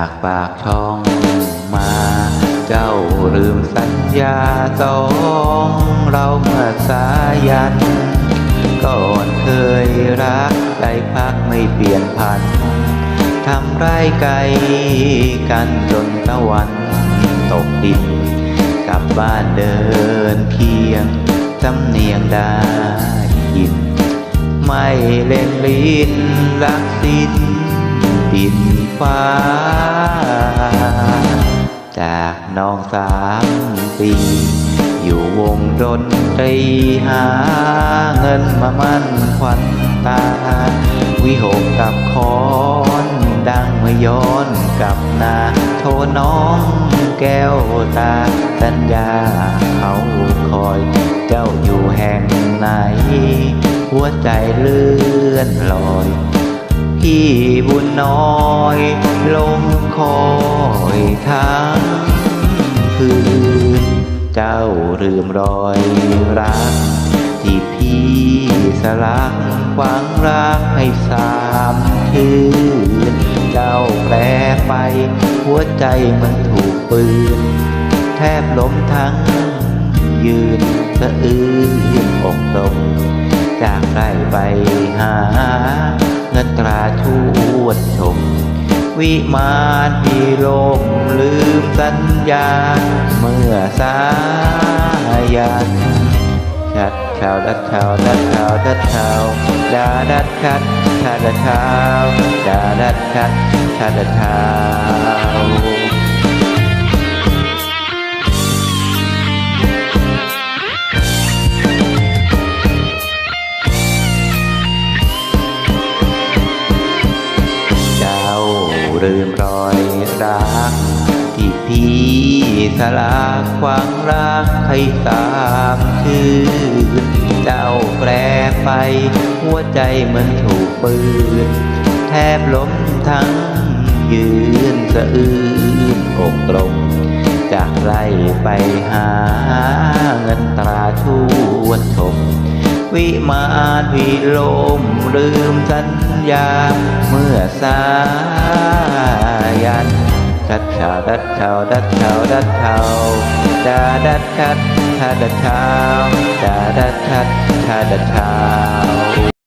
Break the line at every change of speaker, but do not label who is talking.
จากปากช่องมา เจ้าลืมสัญญาสองเราเมื่อสายัน ก่อนเคยรักใจพักไม่เปลี่ยนพันทำไรไกลกันจนตะวันตกดิน กลับบ้านเดินเคียงจำเนียงได้ยิน ไม่เล่นลิ้นรักสิ้น ดินฟ้า จากน้องสามปี อยู่วงดนตรีหาเงินมามั่นควันตา วิหกกับคอนดังเมื่อย้อนกลับนาโทรน้องแก้วตาสัญญาเขาคอยเจ้าอยู่แห่งไหน หัวใจเลื่อนลอย พี่บุญน้อยลงคอยทั้งคืน เจ้าลืมรอยรัก ที่พี่สลักหวังรักให้สามคืน เจ้าแปรไป หัวใจมันถูกปืน แทบล้มทั้งยืนสะอื้นอกตกจากไร่ไปหา ตราชวดชม วิมานที่ลมลืมสัญญา เมื่อสายันชัดชาวดัดชาวดัดชาวดัดชาวดาดัดชัดชาดัดชาวดาดัดชัดชาดัดชาว ลืมรอยรักที่พี่สลากความรักให้สามคืนเจ้าแปรไปหัวใจเหมือนถูกปืนแทบล้มทั้งยืนสะอื้นอกตรงจากไล่ไปหาเงินตราชวดชม วิมานวิโลมลืมสัญญา เมื่อสายันดัดชาวดัดชาวดัดชาวดัดชาวดาดัดชัดชาดัดชาวดาดัดชัดชาดัดชาว